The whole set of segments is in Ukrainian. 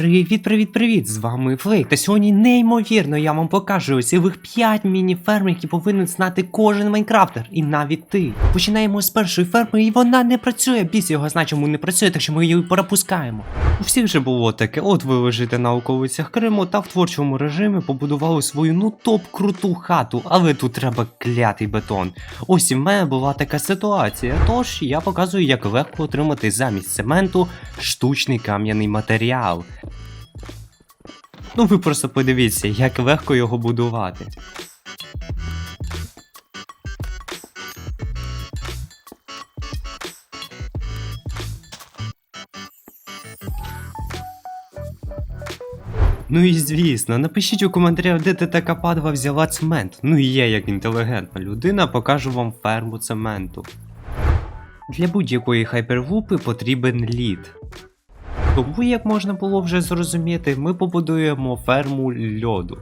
Привіт, привіт, привіт! З вами Флейк. Та сьогодні неймовірно я вам покажу цілих 5 міні-ферм, які повинен знати кожен майнкрафтер, і навіть ти. Починаємо з першої ферми, і вона не працює. Біс його знає, чому не працює, так що ми її пропускаємо. У всіх же було таке, от ви лежите на околицях Криму та в творчому режимі побудували свою ну топ круту хату, але тут треба клятий бетон. Ось і в мене була така ситуація. Тож я показую, як легко отримати замість цементу штучний кам'яний матеріал. Ну ви просто подивіться, як легко його будувати. Ну і звісно, напишіть у коментарях, де ти така падла взяла цемент. Ну і я, як інтелігентна людина, покажу вам ферму цементу. Для будь-якої хайперлупи потрібен лід. Тому, як можна було вже зрозуміти, ми побудуємо ферму льоду.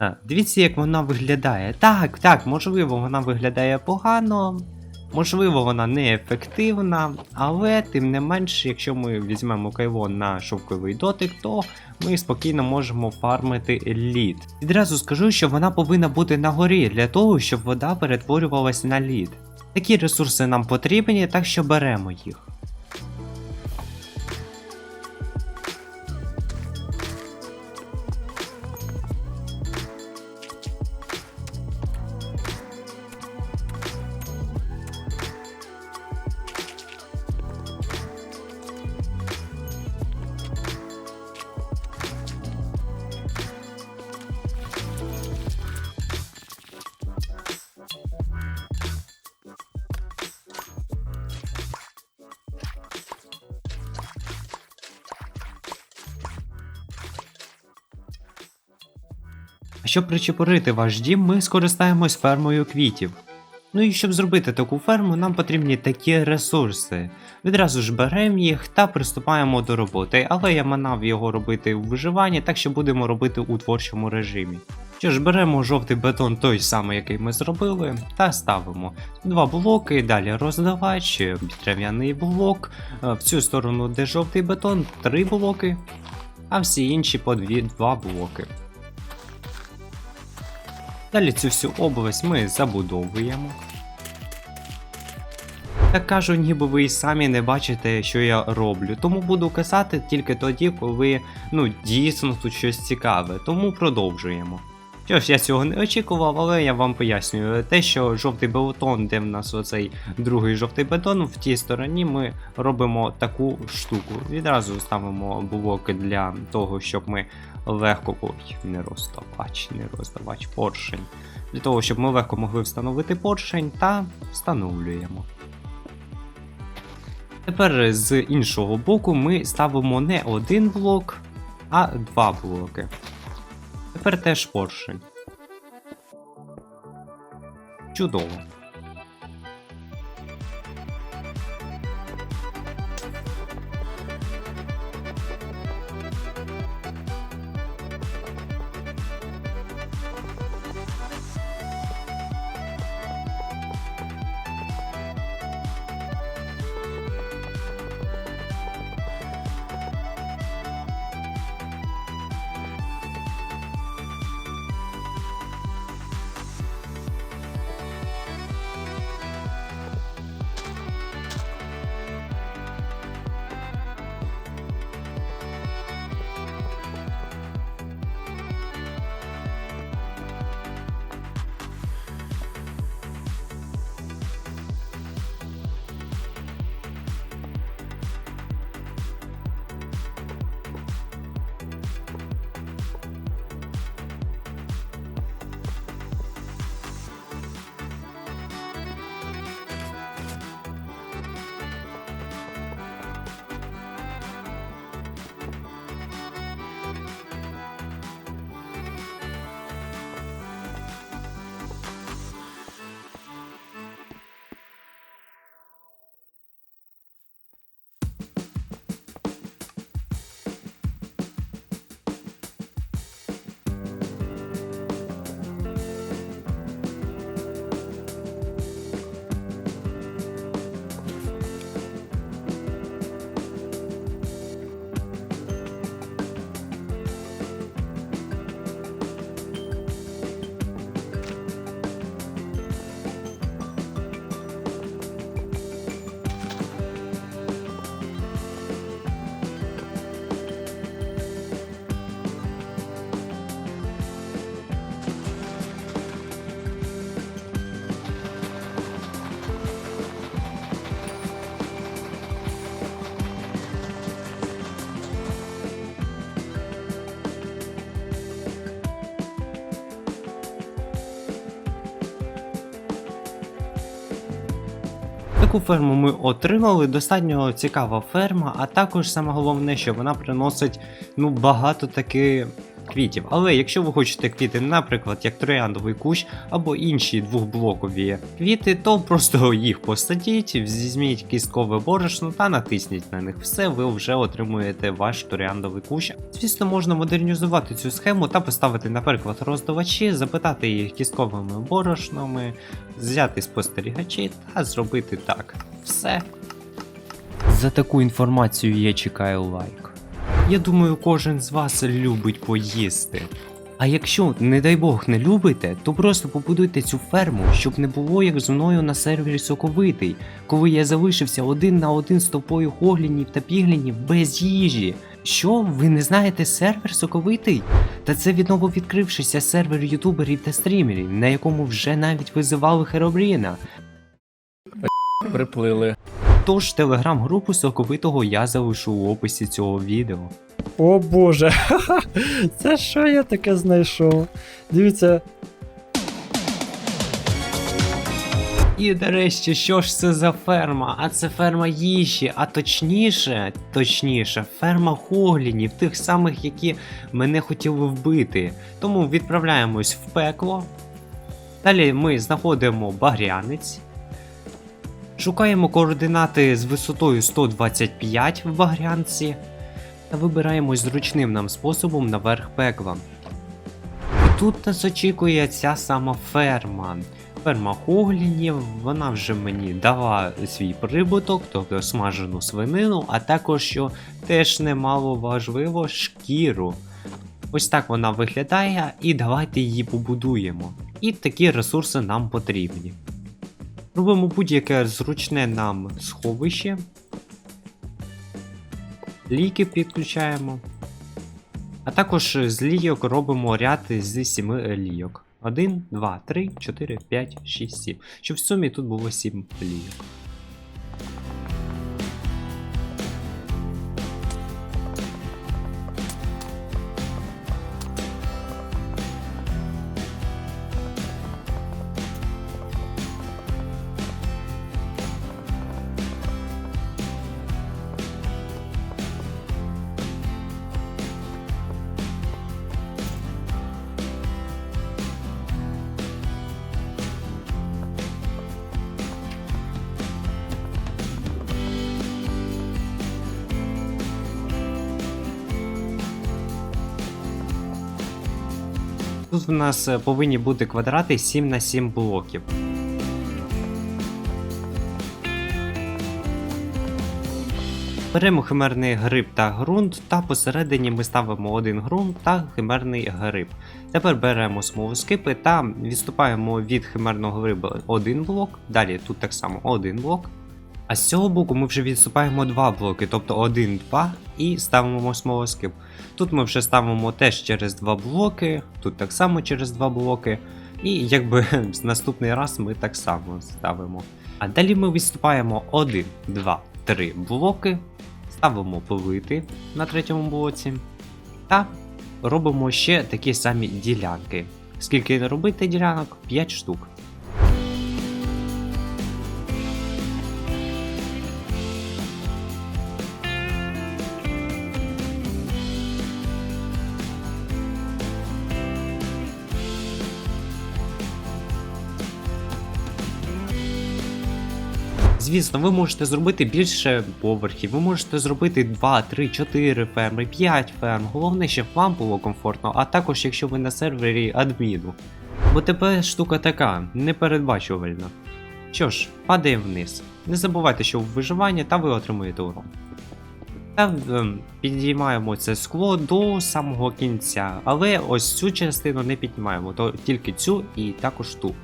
А, дивіться, як вона виглядає. Так, так, можливо, вона виглядає погано, можливо, вона неефективна, але тим не менш, якщо ми візьмемо кайлон на шовковий дотик, то ми спокійно можемо фармити лід. Відразу скажу, що вона повинна бути на горі для того, щоб вода перетворювалася на лід. Такі ресурси нам потрібні, так що беремо їх. Щоб причепурити ваш дім, ми скористаємось фермою квітів. Ну і щоб зробити таку ферму, нам потрібні такі ресурси. Відразу ж беремо їх та приступаємо до роботи, але я манав його робити у виживанні, так що будемо робити у творчому режимі. Що ж, беремо жовтий бетон, той самий, який ми зробили, та ставимо два блоки, далі роздавач, дерев'яний блок, е, в цю сторону, де жовтий бетон, три блоки, а всі інші по дві, два блоки. Далі цю всю область ми забудовуємо. Так кажу, ніби ви і самі не бачите, що я роблю, тому буду казати тільки тоді, коли ну дійсно тут щось цікаве, тому продовжуємо. Що ж, я цього не очікував, але я вам пояснюю те, що жовтий бетон, де в нас оцей другий жовтий бетон, в тій стороні ми робимо таку штуку. Відразу ставимо блоки для того, щоб ми легко. Ой, не роздавач, не роздавач, поршень. Для того, щоб ми легко могли встановити поршень та встановлюємо. Тепер з іншого боку ми ставимо не один блок, а два блоки. Тепер теж поршень. Чудово. Таку ферму ми отримали, достатньо цікава ферма, а також саме головне, що вона приносить ну, багато таки квітів. Але якщо ви хочете квіти, наприклад, як трояндовий кущ або інші двохблокові квіти, то просто їх посадіть, візьміть кісткове борошно та натисніть на них. Все, ви вже отримуєте ваш трояндовий кущ. Звісно, можна модернізувати цю схему та поставити, наприклад, роздавачі, запитати їх кістковими борошнами, взяти спостерігачі та зробити так. Все. За таку інформацію я чекаю лайк. Я думаю, кожен з вас любить поїсти. А якщо, не дай Бог, не любите, то просто побудуйте цю ферму, щоб не було як зі мною на сервері соковитий, коли я залишився один на один з тобою гоглінів та піглінів без їжі. Що, ви не знаєте сервер соковитий? Та це від нововідкрившийся сервер ютуберів та стрімерів, на якому вже навіть визивали Херобріна. Приплили. Тож телеграм-групу соковитого я залишу у описі цього відео. О боже, це що я таке знайшов? Дивіться, І нарешті, що ж це за ферма? А це ферма їжі, а точніше, точніше, ферма гоглінів, тих самих, які мене хотіли вбити. Тому відправляємось в пекло. Далі ми знаходимо багрянець. Шукаємо координати з висотою 125 в багрянці. Та вибираємось зручним нам способом наверх пекла. Тут нас очікує ця сама ферма. Ферма Хоглінів, вона вже мені дала свій прибуток, тобто смажену свинину, а також, що теж немало важливо, шкіру. Ось так вона виглядає, і давайте її побудуємо. І такі ресурси нам потрібні. Робимо будь-яке зручне нам сховище. Ліки підключаємо. А також з лійок робимо ряд з 7 лійок. 1, 2, 3, 4, 5, 6, 7. Щоб в сумі тут було 7 лійок. Тут в нас е, повинні бути квадрати 7 на 7 блоків. Беремо химерний гриб та ґрунт, та посередині ми ставимо один ґрунт та химерний гриб. Тепер беремо смолоскипи та відступаємо від химерного гриба один блок, далі тут так само один блок. А з цього боку ми вже відступаємо два блоки, тобто 1, 2 і ставимо смолоскип. Тут ми вже ставимо теж через два блоки, тут так само через два блоки. І якби наступний раз ми так само ставимо. А далі ми відступаємо 1, 2, 3 блоки, ставимо плити на третьому блоці. Та робимо ще такі самі ділянки. Скільки робити ділянок? 5 штук. Звісно, ви можете зробити більше поверхів, ви можете зробити 2, 3, 4 ферми, 5 ферм. Головне, щоб вам було комфортно, а також якщо ви на сервері адміну. Бо тепер штука така, непередбачувальна. Що ж, падаємо вниз. Не забувайте, що в виживанні та ви отримуєте урон. Та ем, підіймаємо це скло до самого кінця, але ось цю частину не піднімаємо, то тільки цю і також ту.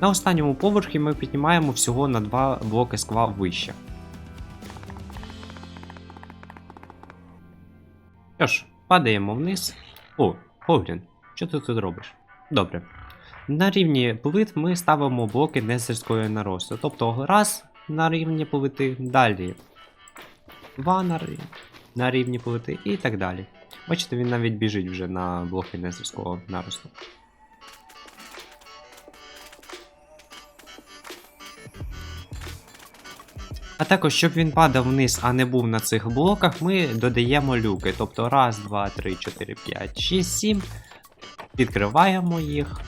На останньому поверхі ми піднімаємо всього на два блоки скла вище. Що ж, падаємо вниз. О, Хоглін, що ти тут робиш? Добре. На рівні плит ми ставимо блоки незерської наросту. Тобто раз на рівні плити, далі два на, на рівні плити і так далі. Бачите, він навіть біжить вже на блоки незерського наросту. А також, щоб він падав вниз, а не був на цих блоках, ми додаємо люки. Тобто раз, два, три, чотири, п'ять, шість, сім. Відкриваємо їх.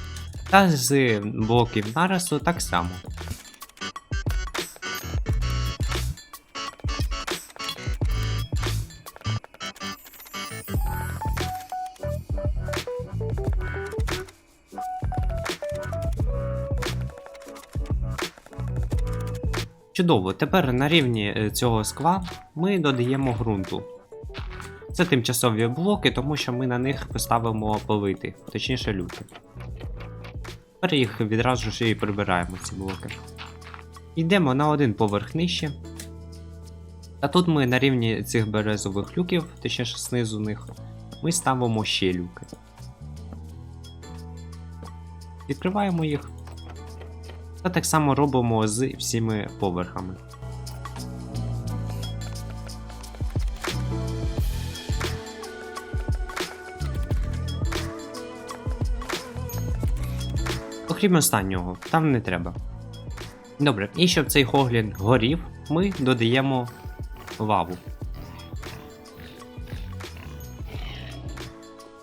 Та з блоків нарасу так само. Чудово, тепер на рівні е, цього скла ми додаємо ґрунту. Це тимчасові блоки, тому що ми на них поставимо полити, точніше люки. Тепер їх відразу ж і прибираємо ці блоки. Йдемо на один поверх нижче. Та тут ми на рівні цих березових люків, точніше знизу них, ми ставимо ще люки. Відкриваємо їх. Та так само робимо з всіми поверхами. Окрім останнього, там не треба. Добре, і щоб цей хоглін горів, ми додаємо лаву.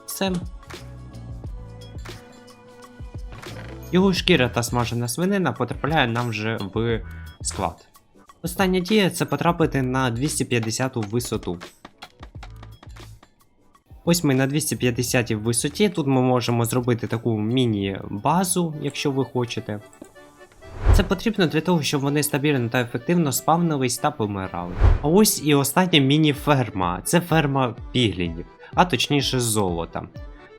Все. Його шкіра та смажена свинина потрапляє нам вже в склад. Остання дія це потрапити на 250 висоту. Ось ми на 250 висоті. Тут ми можемо зробити таку міні-базу, якщо ви хочете. Це потрібно для того, щоб вони стабільно та ефективно спавнились та помирали. А ось і остання міні-ферма. Це ферма піглінів, а точніше золота.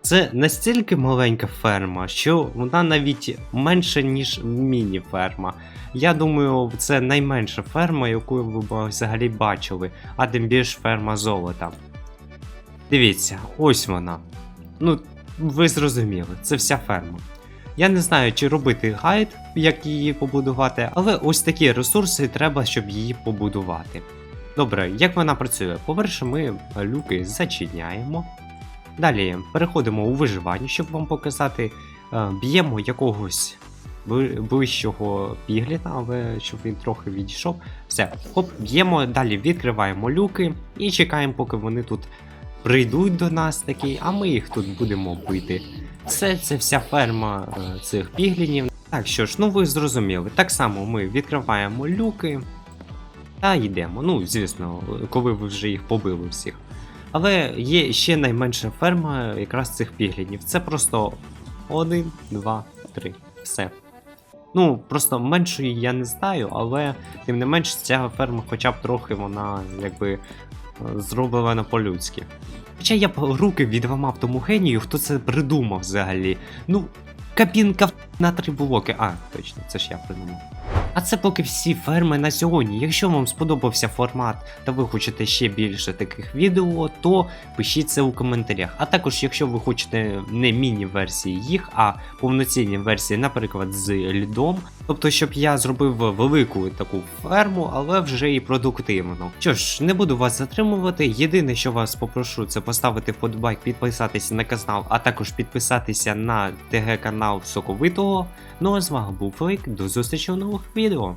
Це настільки маленька ферма, що вона навіть менше, ніж міні-ферма. Я думаю, це найменша ферма, яку ви взагалі бачили, а тим більш ферма золота. Дивіться, ось вона. Ну, ви зрозуміли, це вся ферма. Я не знаю, чи робити гайд, як її побудувати, але ось такі ресурси треба, щоб її побудувати. Добре, як вона працює? По-перше, ми люки зачиняємо. Далі переходимо у виживання, щоб вам показати. Е, Б'ємо якогось ближчого пігліна, але щоб він трохи відійшов. Все, хоп, б'ємо, далі відкриваємо люки і чекаємо, поки вони тут прийдуть до нас такі, а ми їх тут будемо бити. Все це вся ферма е, цих піглінів. Так що ж, ну ви зрозуміли. Так само ми відкриваємо люки та йдемо. Ну, звісно, коли ви вже їх побили всіх. Але є ще найменша ферма якраз цих піглінів. Це просто 1, 2, 3. Все. Ну, просто меншої я не знаю, але тим не менш ця ферма хоча б трохи вона якби е, зроблена по-людськи. Хоча я б руки відламав тому генію, хто це придумав взагалі. Ну, кабінка на три блоки. А, точно, це ж я придумав. А це поки всі ферми на сьогодні. Якщо вам сподобався формат та ви хочете ще більше таких відео, то пишіть це у коментарях. А також, якщо ви хочете не міні-версії їх, а повноцінні версії, наприклад, з лідом. Тобто, щоб я зробив велику таку ферму, але вже і продуктивну. Що ж, не буду вас затримувати. Єдине, що вас попрошу, це поставити вподобайк, підписатися на канал, а також підписатися на ТГ канал Соковитого. Ну а з вами був Фейк. До зустрічі у нових відео.